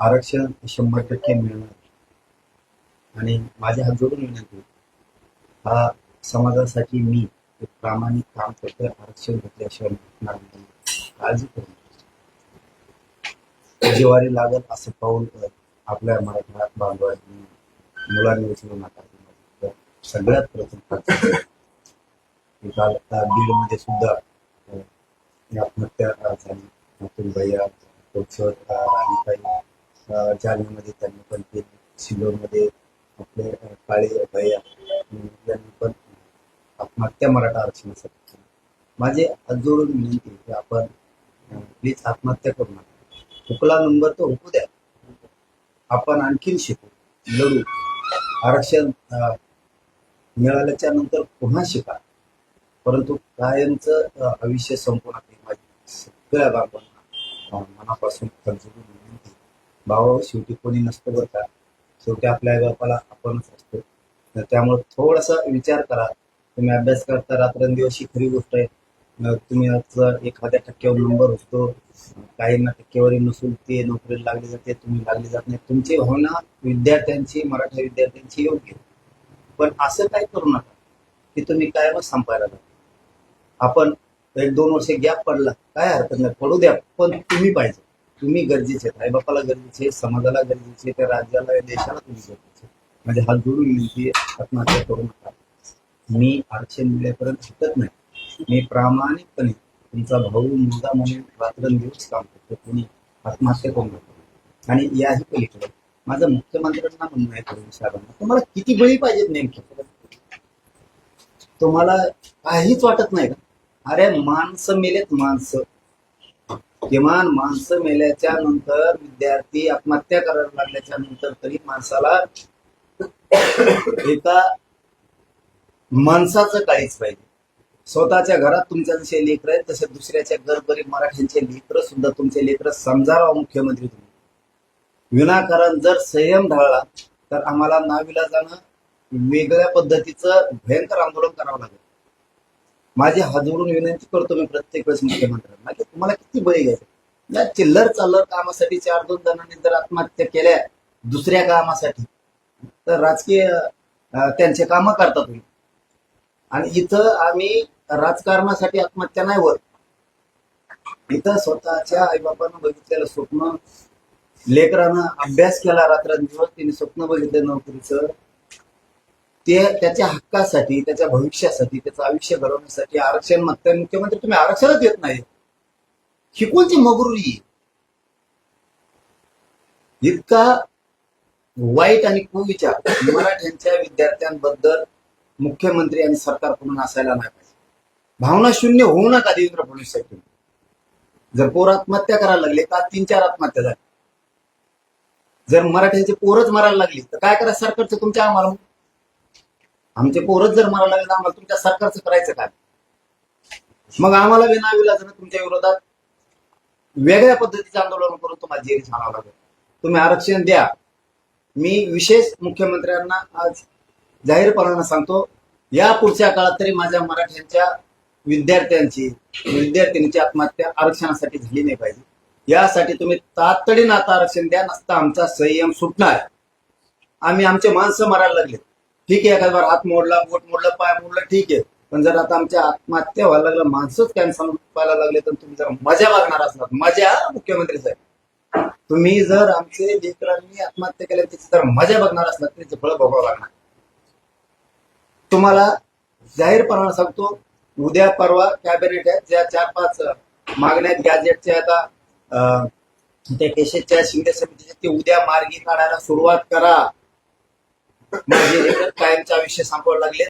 आरक्षण शंभर टक्के मिळणार. आणि माझ्या हात जोडून विनंती हा समाजासाठी मी एक प्रामाणिक काम करतोय आरक्षण घेतल्याशिवाय नाही. काळजी करू जिवारी लागत असं पाऊल आपल्या मराठा बांधवांनी मुलांनी उचलू नका. सगळ्यात प्रथम काल बीडमध्ये सुद्धा आत्महत्या झाली. अतुल भैया राणीताई जालन्यामध्ये त्यांनी पण केली. सिल्लोरमध्ये आपले काळे भैया यांनी पण आत्महत्या मराठा आरक्षणासाठी केली. माझे हात जोडून विनंती की आपण प्लीज आत्महत्या करू नका. हुकला नंबर तो हुकू द्या. आपण आणखीन शिकू लढू. आरक्षण मिळाल्याच्या नंतर पुन्हा शिका. परंतु कायमचं आयुष्य संपूर्ण माझी सगळ्या बाबांना मनापासून खरजून भावा शेवटी कोणी नसतं बरं का? शेवटी आपल्या आई बापाला आपणच असतो. तर त्यामुळे थोडासा विचार करा. तुम्ही अभ्यास करता रात्रंदिवस ही खरी गोष्ट आहे. तुम्ही एखाद्या टक्क्यावर नंबर होतो. काहींना टक्केवारी नसून ते नोकरीला लागली जाते तुम्ही लागली जात नाही. तुमची भावना विद्यार्थ्यांची मराठा विद्यार्थ्यांची योग्य आहे. पण असं काय करू नका की तुम्ही कायमच संपायला आपण एक दोन वर्ष गॅप पडला काय हरकत नाही. पडू द्या पण तुम्ही पाहिजे. तुम्ही गरजेचे आहेत. आईबापाला गरजेचे समाजाला गरजेचे त्या राज्याला या देशाला तुम्ही गरजेचे म्हणजे हात जोडून विनंती आत्महत्या करू नका. मी आरक्षण मिळेपर्यंत शिकत नाही. मी प्रामाणिकपणे तुमचा भाऊ मुलगा म्हणून रात्रंदिवस काम करतो. तुम्ही आत्महत्या करू नका. आणि याही पलीकडे माझं मुख्यमंत्र्यांना म्हणणं आहे प्रवीण साहेबांना तुम्हाला किती बळी पाहिजेत नेमके? तुम्हाला काहीच वाटत नाही का? अरे माणसं मेलेत माणसं. किमान माणसं मेल्याच्या नंतर विद्यार्थी आत्महत्या करायला लागल्याच्या नंतर तरी माणसाला एका माणसाचं काहीच पाहिजे. स्वतःच्या घरात तुमच्या जसे लेकर आहेत तसे दुसऱ्याच्या गरगरीब मराठ्यांचे लेकर सुद्धा तुमचे लेकर समजावा मुख्यमंत्री तुम्ही. विनाकारण जर संयम ढाळला तर आम्हाला नाविला जाणं वेगळ्या पद्धतीचं भयंकर आंदोलन करावं लागेल. माझी हात विनंती करतो मी प्रत्येक वेळेस मुख्यमंत्र्यांना. की तुम्हाला किती बळी घ्यायचं? या चिल्लर चालर कामासाठी चार दोन जणांनी जर आत्महत्या केल्या दुसऱ्या कामासाठी तर राजकीय त्यांचे कामं करता तुम्ही. आणि इथं आम्ही राजकारणासाठी आत्महत्या नाही होत. इथं स्वतःच्या आईबापानं बघितलेलं स्वप्न लेकरानं अभ्यास केला रात्रंदिवस तिने स्वप्न बघितलं नोकरीचं ते त्याच्या हक्कासाठी त्याच्या भविष्यासाठी त्याचं आयुष्य घडवण्यासाठी आरक्षण मागताय. मुख्यमंत्री तुम्ही आरक्षणच देत नाही ही कोणती मगरुरी आहे? इतका वाईट आणि कुविचार मराठ्यांच्या विद्यार्थ्यांबद्दल मुख्यमंत्री आणि सरकारकडून असायला नाही पाहिजे. भावना शून्य होऊ नका देवेंद्र फडणवीस साहेब जर पोर आत्महत्या करायला लागले का? तीन चार आत्महत्या झाल्या जर मराठ्यांचे पोरच मारायला लागली तर काय करा? सरकारचं तुमच्या आम्हाला आमचे पोरच जर मारायला लागले तर आम्हाला तुमच्या सरकारचं करायचं काय? मग आम्हाला विनाविलाजानं तुमच्या विरोधात. वेगळ्या पद्धतीचे आंदोलन करून तुम्हाला जेरी छाणावं लागेल. तुम्ही आरक्षण द्या. मी विशेष मुख्यमंत्र्यांना आज जाहीरपणानं सांगतो या पुढच्या काळात तरी माझ्या मराठ्यांच्या विद्यार्थ्यांची विद्यार्थिनीची आत्महत्या आरक्षणासाठी झाली नाही पाहिजे. यासाठी तुम्ही तातडीनं आता आरक्षण द्या नसता आमचा संयम सुटणार. आम्ही आमचे माणसं मारायला लागले ठीक आहे एखाद्या हात मोडला बोट मोडला पाय मोडलं ठीक आहे. पण जर आता आमच्या आत्महत्या व्हायला लागलं माणसंच कॅन्सर व्हायला लागले तर तुम्ही जर मजा बघणार असणार. मजा मुख्यमंत्री साहेब. तुम्ही जर आमचे लेकरांनी आत्महत्या केल्या त्याची जर मजा बघणार असणार तर त्याचं फळ भोगावं लागणार. तुम्हाला जाहीरपणानं सांगतो उद्या परवा कॅबिनेट आहे ज्या चार पाच मागण्या आहेत गॅजेटच्या आता त्या केशेच्या शिंदे समितीच्या ते उद्या मार्गी काढायला सुरुवात करा. माझे लेकर कायमचे आयुष्य संपवायला लागले.